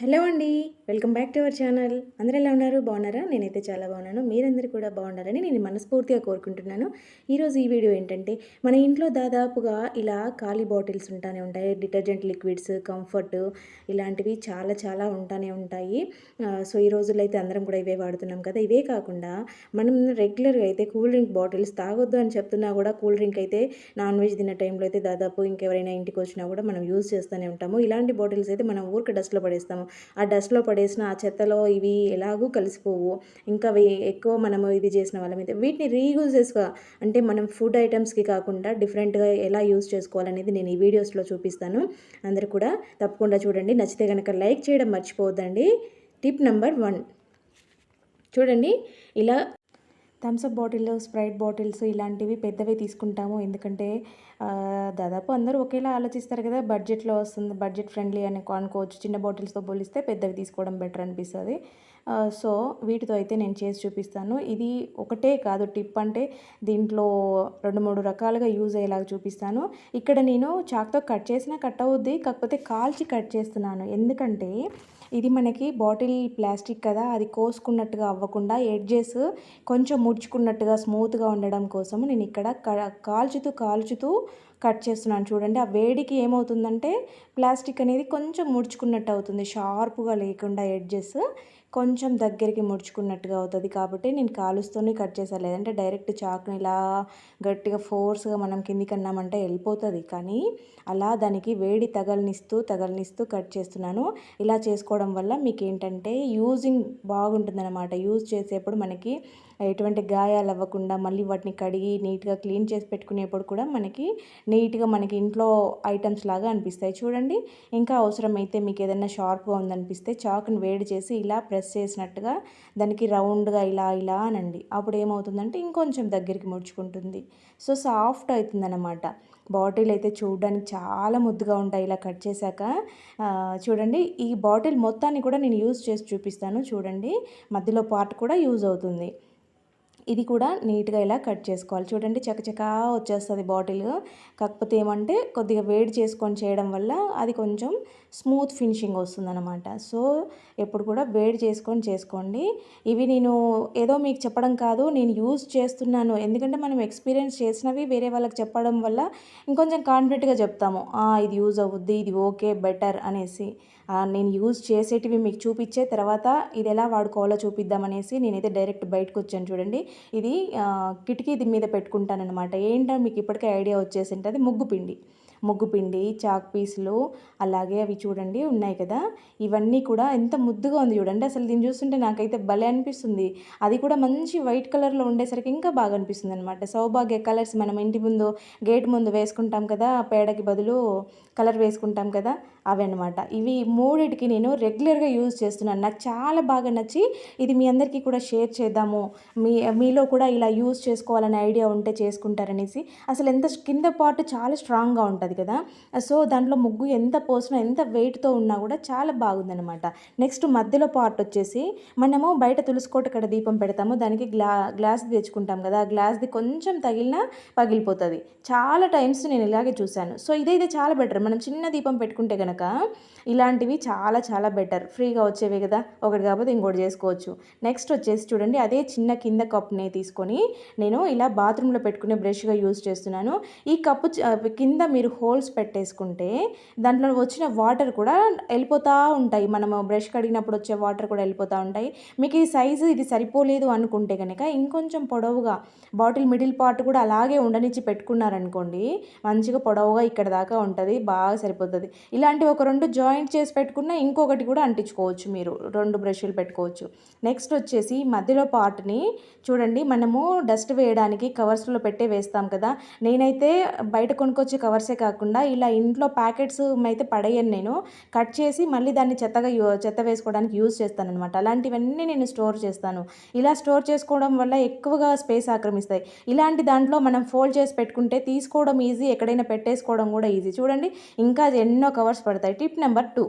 Hello అండి welcome back to our channel. అందరూ ఎలా ఉన్నారు? బాగున్నారా? నేనైతే చాలా బాగున్నాను. మీరందరూ కూడా బాగుండాలని నేను మనస్ఫూర్తిగా కోరుకుంటున్నాను. ఈరోజు ఈ వీడియో ఏంటంటే మన ఇంట్లో దాదాపుగా ఇలా ఖాళీ బాటిల్స్ ఉంటానే ఉంటాయి. డిటర్జెంట్ లిక్విడ్స్ కంఫర్ట్ ఇలాంటివి చాలా చాలా ఉంటానే ఉంటాయి. సో ఈ రోజుల్లో అయితే అందరం కూడా ఇవే వాడుతున్నాం కదా. ఇవే కాకుండా మనం రెగ్యులర్గా అయితే కూల్ డ్రింక్ బాటిల్స్ తాగొద్దు అని చెప్తున్నా కూడా కూల్ డ్రింక్ అయితే నాన్ వెజ్ తిన్న టైంలో అయితే దాదాపు ఇంకెవరైనా ఇంటికి వచ్చినా కూడా మనం యూజ్ చేస్తూనే ఉంటాము. ఇలాంటి బాటిల్స్ అయితే మనం ఊరికి డస్ట్లో పడేస్తాము. ఆ డస్ట్లో పడేసిన ఆ చెత్తలో ఇవి ఎలాగూ కలిసిపోవు. ఇంకా ఎక్కువ మనము ఇది చేసిన వాళ్ళమైతే మీద వీటిని రీయూజెస్గా అంటే మనం ఫుడ్ ఐటమ్స్కి కాకుండా డిఫరెంట్గా ఎలా యూజ్ చేసుకోవాలనేది నేను ఈ వీడియోస్లో చూపిస్తాను. అందరు కూడా తప్పకుండా చూడండి. నచ్చితే కనుక లైక్ చేయడం మర్చిపోవద్దండి. Tip number one. చూడండి ఇలా థమ్స్అప్ బాటిల్ స్ప్రైట్ బాటిల్స్ ఇలాంటివి పెద్దవి తీసుకుంటాము. ఎందుకంటే దాదాపు అందరూ ఒకేలా ఆలోచిస్తారు కదా బడ్జెట్లో వస్తుంది బడ్జెట్ ఫ్రెండ్లీ అని అనుకోవచ్చు చిన్న బాటిల్స్తో పోలిస్తే పెద్దవి తీసుకోవడం బెటర్ అనిపిస్తుంది. సో వీటితో అయితే నేను చేసి చూపిస్తాను. ఇది ఒకటే కాదు టిప్ అంటే దీంట్లో రెండు మూడు రకాలుగా యూజ్ అయ్యేలాగా చూపిస్తాను. ఇక్కడ నేను చాక్తో కట్ చేసినా కట్ అవుద్ది కాకపోతే కాల్చి కట్ చేస్తున్నాను. ఎందుకంటే ఇది మనకి బాటిల్ ప్లాస్టిక్ కదా అది కోసుకున్నట్టుగా అవ్వకుండా ఎడ్జెస్ కొంచెం ముడుచుకున్నట్టుగా స్మూత్గా ఉండడం కోసం నేను ఇక్కడ క- కాల్చుతూ కాల్చుతూ కట్ చేస్తున్నాను. చూడండి ఆ వేడికి ఏమవుతుందంటే ప్లాస్టిక్ అనేది కొంచెం ముడుచుకున్నట్టు అవుతుంది షార్ప్గా లేకుండా ఎడ్జెస్. కొంచెం దగ్గరికి ముడుచుకున్నట్టుగా అవుతుంది కాబట్టి నేను కాలుస్తూనే కట్ చేసా. లేదంటే డైరెక్ట్ చాకుని ఇలా గట్టిగా ఫోర్స్గా మనం కిందికి అన్నామంటే వెళ్ళిపోతుంది. కానీ అలా దానికి వేడి తగలనిస్తూ తగలనిస్తూ కట్ చేస్తున్నాను. ఇలా చేసుకోవడం వల్ల మీకు ఏంటంటే యూజింగ్ బాగుంటుందన్నమాట. యూజ్ చేసేప్పుడు మనకి ఎటువంటి గాయాలు అవ్వకుండా మళ్ళీ వాటిని కడిగి నీట్గా క్లీన్ చేసి పెట్టుకునేప్పుడు కూడా మనకి నీట్గా మనకి ఇంట్లో ఐటమ్స్ లాగా అనిపిస్తాయి. చూడండి ఇంకా అవసరమైతే మీకు ఏదైనా షార్ప్గా ఉందనిపిస్తే చాకుని వేడి చేసి ఇలా ప్రెస్ చేసినట్టుగా దానికి రౌండ్గా ఇలా ఇలా అనండి. అప్పుడు ఏమవుతుందంటే ఇంకొంచెం దగ్గరికి ముడుచుకుంటుంది. సో సాఫ్ట్ అవుతుందన్నమాట బాటిల్ అయితే చూడడానికి చాలా ముద్దుగా ఉంటాయి ఇలా కట్ చేశాక. చూడండి ఈ బాటిల్ మొత్తాన్ని కూడా నేను యూజ్ చేసి చూపిస్తాను. చూడండి మధ్యలో పార్ట్ కూడా యూజ్ అవుతుంది. ఇది కూడా నీట్గా ఇలా కట్ చేసుకోవాలి. చూడండి చకచకా వచ్చేస్తుంది బాటిల్. కాకపోతే ఏమంటే కొద్దిగా వేడి చేసుకొని చేయడం వల్ల అది కొంచెం స్మూత్ ఫినిషింగ్ వస్తుందన్నమాట. సో ఎప్పుడు కూడా వేడి చేసుకొని చేసుకోండి. ఇవి నేను ఏదో మీకు చెప్పడం కాదు నేను యూజ్ చేస్తున్నాను. ఎందుకంటే మనం ఎక్స్పీరియన్స్ చేసినవి వేరే వాళ్ళకి చెప్పడం వల్ల ఇంకొంచెం కాన్ఫిడెంట్గా చెప్తాము. ఇది యూజ్ అవుద్ది ఇది ఓకే బెటర్ అనేసి. నేను యూజ్ చేసేటివి మీకు చూపించే తర్వాత ఇది ఎలా వాడుకోవాలో చూపిద్దామనేసి నేనైతే డైరెక్ట్ బయటకు వచ్చాను చూడండి. ఇది కిటికీ మీద పెట్టుకుంటానమాట ఏంటో మీకు ఇప్పటికే ఐడియా వచ్చేసి ఉంటుంది ముగ్గు పిండి. ముగ్గు పిండి చాక్ పీసులు అలాగే అవి చూడండి ఉన్నాయి కదా. ఇవన్నీ కూడా ఎంత ముద్దుగా ఉంది చూడండి. అసలు దీన్ని చూస్తుంటే నాకైతే భలే అనిపిస్తుంది. అది కూడా మంచి వైట్ కలర్లో ఉండేసరికి ఇంకా బాగా అనిపిస్తుంది అనమాట సౌభాగ్య కలర్స్ మనం ఇంటి ముందు గేట్ ముందు వేసుకుంటాం కదా పేడకి బదులు కలర్ వేసుకుంటాం కదా అవి అనమాట ఇవి మూడిటికి నేను రెగ్యులర్గా యూజ్ చేస్తున్నాను. నాకు చాలా బాగా నచ్చి ఇది మీ అందరికీ కూడా షేర్ చేద్దాము. మీ మీలో కూడా ఇలా యూజ్ చేసుకోవాలనే ఐడియా ఉంటే చేసుకుంటారనేసి. అసలు ఎంత కింద పార్ట్ చాలా స్ట్రాంగ్గా ఉంటుంది. కదా. సో దాంట్లో ముగ్గు ఎంత పోసినా ఎంత వెయిట్తో ఉన్నా కూడా చాలా బాగుందనమాట నెక్స్ట్ మధ్యలో పార్ట్ వచ్చేసి మనము బయట తులుసుకోట కడ దీపం పెడతాము. దానికి గ్లా గ్లాస్ తెచ్చుకుంటాం కదా. ఆ గ్లాస్ది కొంచెం తగిలినా పగిలిపోతుంది. చాలా టైమ్స్ నేను ఇలాగే చూశాను. సో ఇదైతే చాలా బెటర్ మనం చిన్న దీపం పెట్టుకుంటే కనుక ఇలాంటివి చాలా చాలా బెటర్ ఫ్రీగా వచ్చేవి కదా. ఒకటి కాకపోతే ఇంకోటి చేసుకోవచ్చు. నెక్స్ట్ వచ్చేసి చూడండి అదే చిన్న కింద కప్ని తీసుకొని నేను ఇలా బాత్రూంలో పెట్టుకునే బ్రష్గా యూజ్ చేస్తున్నాను. ఈ కప్పు చ- కింద మీరు హోల్స్ పెట్టేసుకుంటే దాంట్లో వచ్చిన వాటర్ కూడా వెళ్ళిపోతూ ఉంటాయి. మనము బ్రష్ కడిగినప్పుడు వచ్చే వాటర్ కూడా వెళ్ళిపోతూ ఉంటాయి. మీకు ఈ సైజు ఇది సరిపోలేదు అనుకుంటే కనుక ఇంకొంచెం పొడవుగా బాటిల్ మిడిల్ పార్ట్ కూడా అలాగే ఉండనిచ్చి పెట్టుకున్నారనుకోండి మంచిగా పొడవుగా ఇక్కడ దాకా ఉంటుంది బాగా సరిపోతుంది. ఇలాంటి ఒక రెండు జాయింట్ చేసి పెట్టుకున్న ఇంకొకటి కూడా అంటించుకోవచ్చు మీరు రెండు బ్రష్లు పెట్టుకోవచ్చు. నెక్స్ట్ వచ్చేసి మధ్యలో పార్ట్ని చూడండి మనము డస్ట్ వేయడానికి కవర్స్లో పెట్టే వేస్తాం కదా. నేనైతే బయట కొనుక్కొచ్చే కవర్సే కాకుండా ఇలా ఇంట్లో ప్యాకెట్స్ అయితే పడేయను నేను. కట్ చేసి మళ్ళీ దాన్ని చెత్తగా చెత్త వేసుకోవడానికి యూజ్ చేస్తాను అనమాట అలాంటివన్నీ నేను స్టోర్ చేస్తాను. ఇలా స్టోర్ చేసుకోవడం వల్ల ఎక్కువగా స్పేస్ ఆక్రమిస్తాయి. ఇలాంటి దాంట్లో మనం ఫోల్డ్ చేసి పెట్టుకుంటే తీసుకోవడం ఈజీ ఎక్కడైనా పెట్టేసుకోవడం కూడా ఈజీ. చూడండి ఇంకా ఎన్నో కవర్స్ పడతాయి. Tip number two.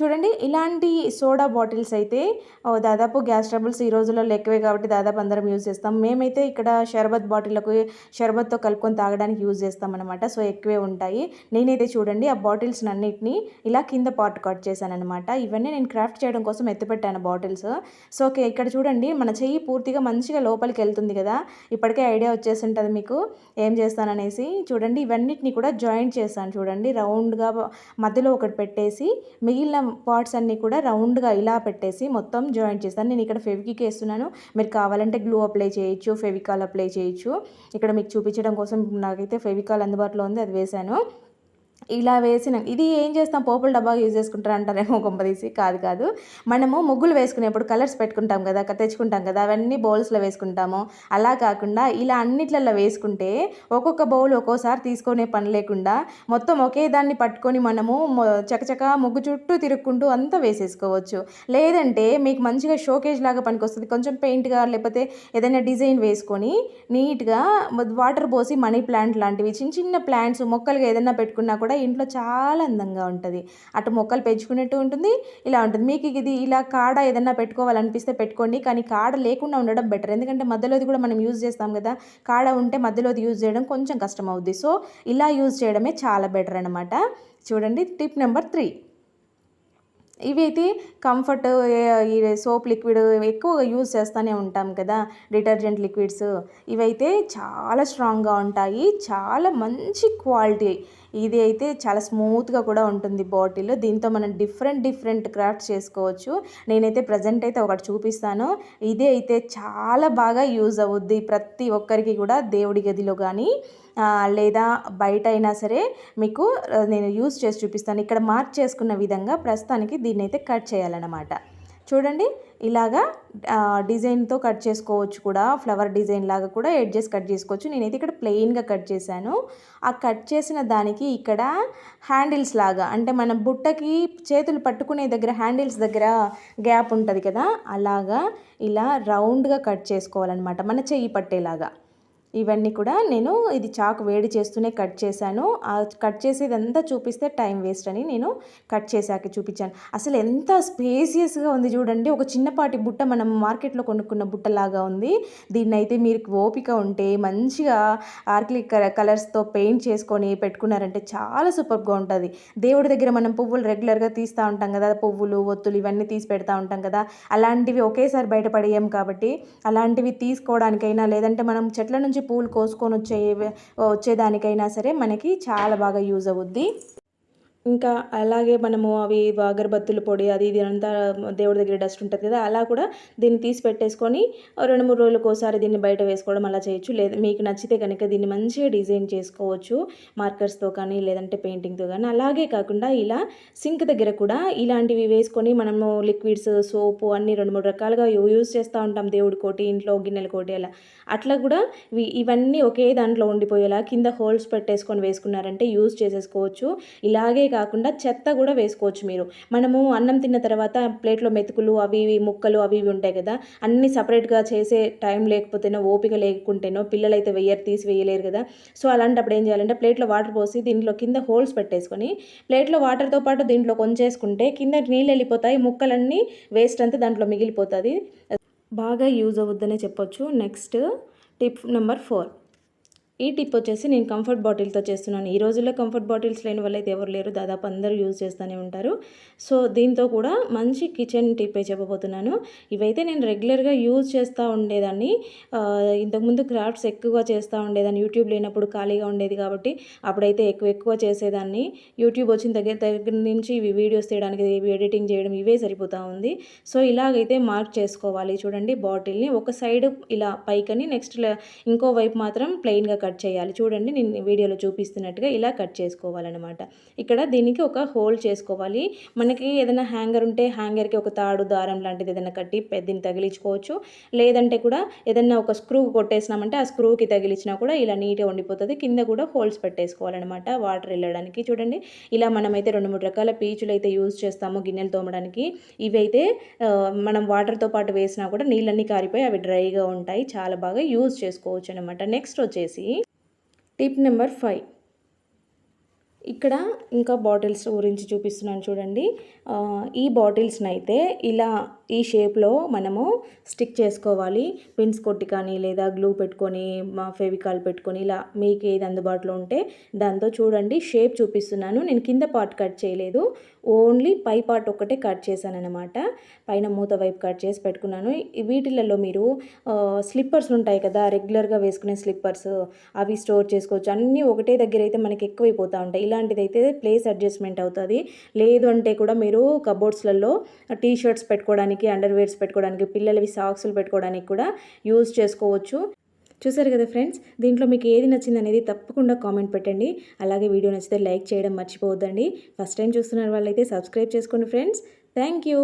చూడండి ఇలాంటి సోడా బాటిల్స్ అయితే దాదాపు గ్యాస్ ట్రబుల్స్ ఈ రోజుల్లో ఎక్కువే కాబట్టి దాదాపు అందరం యూజ్ చేస్తాం. మేమైతే ఇక్కడ షర్బత్ బాటిల్లకు షర్బత్తో కలుపుకొని తాగడానికి యూజ్ చేస్తాం అనమాట సో ఎక్కువే ఉంటాయి. నేనైతే చూడండి ఆ బాటిల్స్ అన్నిటిని ఇలా కింద పార్ట్ కట్ చేశాను అనమాట ఇవన్నీ నేను క్రాఫ్ట్ చేయడం కోసం ఎత్తిపెట్టాను బాటిల్స్. సో ఓకే ఇక్కడ చూడండి మన చెయ్యి పూర్తిగా మంచిగా లోపలికి వెళ్తుంది కదా. ఇప్పటికే ఐడియా వచ్చేసి ఉంటుంది మీకు. ఏం చేస్తాననేసి చూడండి ఇవన్నిటిని కూడా జాయింట్ చేశాను చూడండి. రౌండ్గా మధ్యలో ఒకటి పెట్టేసి మిగిలిన పార్ట్స్ అన్నీ కూడా రౌండ్గా ఇలా పెట్టేసి మొత్తం జాయింట్ చేస్తాను. నేను ఇక్కడ ఫెవికిక్ వేస్తున్నాను. మీరు కావాలంటే గ్లూ అప్లై చేయొచ్చు ఫెవికాల్ అప్లై చేయొచ్చు. ఇక్కడ మీకు చూపించడం కోసం నాకైతే ఫెవికాల్ అందుబాటులో ఉంది అది వేశాను. ఇలా వేసిన ఇది ఏం చేస్తాం? పోపుల డబ్బా యూజ్ చేసుకుంటారు అంటారేమో కొంపదీసి కాదు కాదు. మనము ముగ్గులు వేసుకునేప్పుడు కలర్స్ పెట్టుకుంటాం కదా తెచ్చుకుంటాం కదా అవన్నీ బౌల్స్లో వేసుకుంటాము. అలా కాకుండా ఇలా అన్నిట్లలో వేసుకుంటే ఒక్కొక్క బౌల్ ఒక్కోసారి తీసుకునే పని లేకుండా మొత్తం ఒకే దాన్ని పట్టుకొని మనము చకచక ముగ్గు చుట్టూ తిరుక్కుంటూ అంతా వేసేసుకోవచ్చు. లేదంటే మీకు మంచిగా షోకేజ్ లాగా పనికొస్తుంది. కొంచెం పెయింట్గా లేకపోతే ఏదైనా డిజైన్ వేసుకొని నీట్గా వాటర్ పోసి మనీ ప్లాంట్ లాంటివి చిన్న చిన్న ప్లాంట్స్ మొక్కలుగా ఏదైనా పెట్టుకున్నా కూడా ఇంట్లో చాలా అందంగా ఉంటుంది. అటు మొక్కలు పెంచుకున్నట్టు ఉంటుంది ఇలా ఉంటుంది. మీకు ఇది ఇలా కాడ ఏదైనా పెట్టుకోవాలనిపిస్తే పెట్టుకోండి కానీ కాడ లేకుండా ఉండడం బెటర్ ఎందుకంటే మధ్యలోది కూడా మనం యూజ్ చేస్తాం కదా కాడ ఉంటే మధ్యలోది యూజ్ చేయడం కొంచెం కష్టం అవుద్ది సో ఇలా యూజ్ చేయడమే చాలా బెటర్ అనమాట చూడండి టిప్ నెంబర్ త్రీ ఇవి అయితే కంఫర్ట్ ఈ సోప్ లిక్విడ్ ఎక్కువగా యూజ్ చేస్తూనే ఉంటాం కదా డిటర్జెంట్ లిక్విడ్స్ ఇవైతే చాలా స్ట్రాంగ్గా ఉంటాయి చాలా మంచి క్వాలిటీ ఇది అయితే చాలా స్మూత్గా కూడా ఉంటుంది బాటిల్ దీంతో మనం డిఫరెంట్ డిఫరెంట్ క్రాఫ్ట్స్ చేసుకోవచ్చు. నేనైతే ప్రజెంట్ అయితే ఒకటి చూపిస్తాను. ఇది అయితే చాలా బాగా యూజ్ అవుద్ది ప్రతి ఒక్కరికి కూడా దేవుడి గదిలో కానీ లేదా బయట అయినా సరే మీకు నేను యూస్ చేసి చూపిస్తాను. ఇక్కడ మార్క్ చేసుకున్న విధంగా ప్రస్తుతానికి దీన్ని అయితే కట్ చేయాలన్నమాట. చూడండి ఇలాగా డిజైన్తో కట్ చేసుకోవచ్చు కూడా ఫ్లవర్ డిజైన్ లాగా కూడా ఎడ్జెస్ కట్ చేసుకోవచ్చు. నేనైతే ఇక్కడ ప్లెయిన్గా కట్ చేశాను. ఆ కట్ చేసిన దానికి ఇక్కడ హ్యాండిల్స్ లాగా అంటే మన బుట్టకి చేతులు పట్టుకునే దగ్గర హ్యాండిల్స్ దగ్గర గ్యాప్ ఉంటుంది కదా అలాగా ఇలా రౌండ్గా కట్ చేసుకోవాలన్నమాట మన చెయ్యి పట్టేలాగా. ఇవన్నీ కూడా నేను ఇది చాకు వేడి చేస్తూనే కట్ చేశాను. ఆ కట్ చేసేదంతా చూపిస్తే టైం వేస్ట్ అని నేను కట్ చేశాక చూపించాను. అసలు ఎంత స్పేసియస్గా ఉంది చూడండి. ఒక చిన్నపాటి బుట్ట మనం మార్కెట్లో కొనుక్కున్న బుట్టలాగా ఉంది. దీన్ని అయితే మీరు ఓపిక ఉంటే మంచిగా ఆర్కిలిక్ కలర్స్తో పెయింట్ చేసుకొని పెట్టుకున్నారంటే చాలా సూపర్గా ఉంటుంది. దేవుడి దగ్గర మనం పువ్వులు రెగ్యులర్గా తీస్తూ ఉంటాం కదా. పువ్వులు ఒత్తులు ఇవన్నీ తీసి పెడతా ఉంటాం కదా. అలాంటివి ఒకేసారి బయటపడేయం కాబట్టి అలాంటివి తీసుకోవడానికైనా లేదంటే మనం చెట్ల నుంచి పూలు కోసుకొని వచ్చే వచ్చేదానికైనా సరే మనకి చాలా బాగా యూజ్ అవుద్ది. ఇంకా అలాగే మనము అవి అగరబత్తుల పొడి అది ఇది అంతా దేవుడి దగ్గర డస్ట్ ఉంటుంది కదా అలా కూడా దీన్ని తీసి పెట్టేసుకొని రెండు మూడు రోజులకు ఒకసారి దీన్ని బయట వేసుకోవడం అలా చేయొచ్చు. లేదా మీకు నచ్చితే కనుక దీన్ని మంచిగా డిజైన్ చేసుకోవచ్చు మార్కర్స్తో కానీ లేదంటే పెయింటింగ్తో కానీ. అలాగే కాకుండా ఇలా సింక్ దగ్గర కూడా ఇలాంటివి వేసుకొని మనము లిక్విడ్స్ సోపు అన్నీ రెండు మూడు రకాలుగా యూజ్ చేస్తూ ఉంటాం దేవుడి కోటి ఇంట్లో గిన్నెల కోటి అలా. అట్లా కూడా ఇవి ఇవన్నీ ఒకే దాంట్లో ఉండిపోయేలా కింద హోల్స్ పెట్టేసుకొని వేసుకున్నారంటే యూజ్ చేసేసుకోవచ్చు. ఇలాగే కాకుండా చెత్త కూడా వేసుకోవచ్చు మీరు. మనము అన్నం తిన్న తర్వాత ప్లేట్లో మెతుకులు అవి ఇవి ముక్కలు అవి ఇవి ఉంటాయి కదా అన్నీ సపరేట్గా చేసే టైం లేకపోతేనో ఓపిక లేకుంటేనో పిల్లలు అయితే వేయరు తీసి వేయలేరు కదా. సో అలాంటప్పుడు ఏం చేయాలంటే ప్లేట్లో వాటర్ పోసి దీంట్లో కింద హోల్స్ పెట్టేసుకొని ప్లేట్లో వాటర్తో పాటు దీంట్లో కొంచేసుకుంటే కింద నీళ్ళు వెళ్ళిపోతాయి ముక్కలన్నీ వేస్ట్ అంతా దాంట్లో మిగిలిపోతుంది. బాగా యూజ్ అవుద్దనే చెప్పొచ్చు. Next tip number four. ఈ టిప్ వచ్చేసి నేను కంఫర్ట్ బాటిల్తో చేస్తున్నాను. ఈ రోజుల్లో కంఫర్ట్ బాటిల్స్ లేని వాళ్ళు అయితే ఎవరు లేరు. దాదాపు అందరూ యూజ్ చేస్తూనే ఉంటారు. సో దీంతో కూడా మంచి కిచెన్ టిప్పే చెప్పబోతున్నాను. ఇవైతే నేను రెగ్యులర్గా యూజ్ చేస్తూ ఉండేదాన్ని. ఇంతకుముందు క్రాఫ్ట్స్ ఎక్కువగా చేస్తూ ఉండేదాన్ని. యూట్యూబ్ లేనప్పుడు ఖాళీగా ఉండేది కాబట్టి అప్పుడైతే ఎక్కువ ఎక్కువ చేసేదాన్ని. యూట్యూబ్ వచ్చిన దగ్గర దగ్గర నుంచి ఇవి వీడియోస్ తీయడానికి ఇవి ఎడిటింగ్ చేయడం ఇవే సరిపోతూ ఉంది. సో ఇలాగైతే మార్క్ చేసుకోవాలి. చూడండి బాటిల్ని ఒక సైడ్ ఇలా పైకని నెక్స్ట్ ఇంకో వైపు మాత్రం ప్లెయిన్గా కట్ కట్ చేయాలి. చూడండి నేను వీడియోలో చూపిస్తున్నట్టుగా ఇలా కట్ చేసుకోవాలన్నమాట. ఇక్కడ దీనికి ఒక హోల్ చేసుకోవాలి. మనకి ఏదైనా హ్యాంగర్ ఉంటే హ్యాంగర్కి ఒక తాడు దారం లాంటిది ఏదైనా కట్టి దీన్ని తగిలించుకోవచ్చు. లేదంటే కూడా ఏదైనా ఒక స్క్రూ కొట్టేసినామంటే ఆ స్క్రూకి తగిలించినా కూడా ఇలా నీట్గా ఉండిపోతుంది. కింద కూడా హోల్స్ పెట్టేసుకోవాలన్నమాట వాటర్ వెళ్ళడానికి. చూడండి ఇలా మనమైతే రెండు మూడు రకాల పీచులు అయితే యూజ్ చేస్తాము గిన్నెలు తోమడానికి. ఇవైతే మనం వాటర్తో పాటు వేసినా కూడా నీళ్ళన్నీ కారిపోయి అవి డ్రైగా ఉంటాయి. చాలా బాగా యూజ్ చేసుకోవచ్చు అనమాట నెక్స్ట్ వచ్చేసి టిప్ నెంబర్ ఫైవ్. ఇక్కడ ఇంకా బాటిల్స్ గురించి చూపిస్తున్నాను చూడండి. ఈ బాటిల్స్ని అయితే ఇలా ఈ షేప్లో మనము స్టిక్ చేసుకోవాలి. పిన్స్ కొట్టి కానీ లేదా గ్లూ పెట్టుకొని మా ఫెవికాల్ పెట్టుకొని ఇలా మీకు ఏది అందుబాటులో ఉంటే దాంతో చూడండి. షేప్ చూపిస్తున్నాను. నేను కింద పార్ట్ కట్ చేయలేదు. ఓన్లీ పై పార్ట్ ఒక్కటే కట్ చేశాను అనమాట పైన మూత వైపు కట్ చేసి పెట్టుకున్నాను. వీటిలలో మీరు స్లిప్పర్స్ ఉంటాయి కదా రెగ్యులర్గా వేసుకునే స్లిప్పర్స్ అవి స్టోర్ చేసుకోవచ్చు. అన్నీ ఒకటే దగ్గర అయితే మనకి ఎక్కువైపోతూ ఉంటాయి. ఇలాంటిది అయితే ప్లేస్ అడ్జస్ట్మెంట్ అవుతుంది. లేదు అంటే కూడా మీరు కబోర్డ్స్లలో టీ షర్ట్స్ పెట్టుకోవడానికి అండర్వేర్స్ పెట్టుకోవడానికి పిల్లలవి సాక్స్లు పెట్టుకోవడానికి కూడా యూజ్ చేసుకోవచ్చు. చూసారు కదా ఫ్రెండ్స్? దీంట్లో మీకు ఏది నచ్చింది అనేది తప్పకుండా కామెంట్ పెట్టండి. అలాగే వీడియో నచ్చితే లైక్ చేయడం మర్చిపోవద్దండి. ఫస్ట్ టైం చూస్తున్న వాళ్ళైతే సబ్స్క్రైబ్ చేసుకోండి ఫ్రెండ్స్. Thank you.